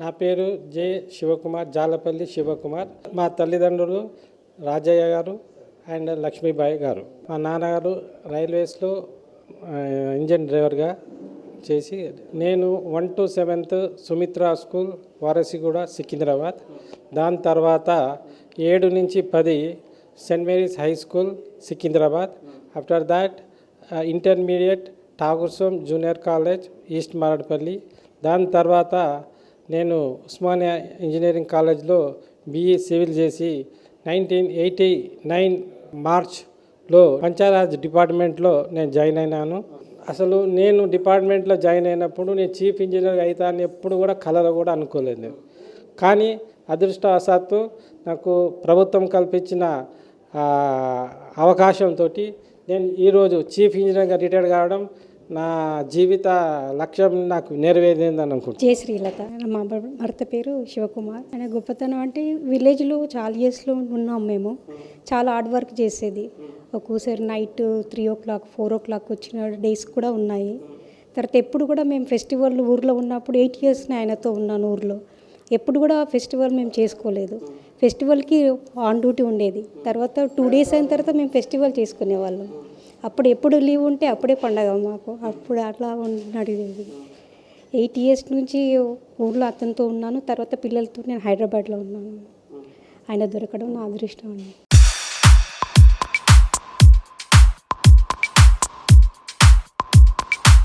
నా పేరు జె శివకుమార్ జాలపల్లి శివకుమార్. మా తల్లిదండ్రులు రాజయ్య గారు అండ్ లక్ష్మీబాయి గారు. మా నాన్నగారు రైల్వేస్లో ఇంజన్ డ్రైవర్గా చేసి నేను one to seventh Sumitra school Warasiguda Secunderabad. దాని తర్వాత ఏడు నుంచి పది saint Mary's high school Secunderabad. After that intermediate ఠాగూర్స్వామి జూనియర్ కాలేజ్ ఈస్ట్ మారడ్పల్లి. దాని తర్వాత నేను ఉస్మానియా ఇంజనీరింగ్ కాలేజ్లో బీఈ సివిల్ చేసి నైన్టీన్ ఎయిటీ నైన్ మార్చ్లో పంచాయరాజ్ డిపార్ట్మెంట్లో నేను జాయిన్ అయినాను. అసలు నేను డిపార్ట్మెంట్లో జాయిన్ అయినప్పుడు నేను చీఫ్ ఇంజనీర్ అవుతా అని ఎప్పుడు కూడా కలర్ కూడా అనుకోలేదు. కానీ అదృష్టవశాత్తు నాకు ప్రభుత్వం కల్పించిన అవకాశంతో నేను ఈరోజు చీఫ్ ఇంజనీర్గా రిటైర్ కావడం నా జీవిత లక్ష్యం నాకు నెరవేరిందని అనుకుంటున్నాను జయ శ్రీలత. మా భర్త పేరు శివకుమార్. ఆయన గొప్పతనం అంటే విలేజ్లో చాలా ఇయర్స్లో ఉన్నాం మేము. చాలా హార్డ్ వర్క్ చేసేది. ఒక్కోసారి night three o'clock four o'clock వచ్చిన డేస్ కూడా ఉన్నాయి. తర్వాత ఎప్పుడు కూడా మేము ఫెస్టివల్ ఊర్లో ఉన్నప్పుడు ఎయిట్ ఇయర్స్ ఆయనతో ఉన్నాను ఊర్లో. ఎప్పుడు కూడా ఫెస్టివల్ మేము చేసుకోలేదు. ఫెస్టివల్కి ఆన్ డ్యూటీ ఉండేది. తర్వాత టూ డేస్ అయిన తర్వాత మేము ఫెస్టివల్ చేసుకునేవాళ్ళం. అప్పుడు ఎప్పుడు లీవ్ ఉంటే అప్పుడే పండగ మాకు. అప్పుడు అట్లా నడిచేది ఎయిట్ ఇయర్స్ నుంచి ఊర్లో అతనితో ఉన్నాను. తర్వాత పిల్లలతో నేను హైదరాబాద్లో ఉన్నాను. ఆయన దొరకడం నా అదృష్టం అండి.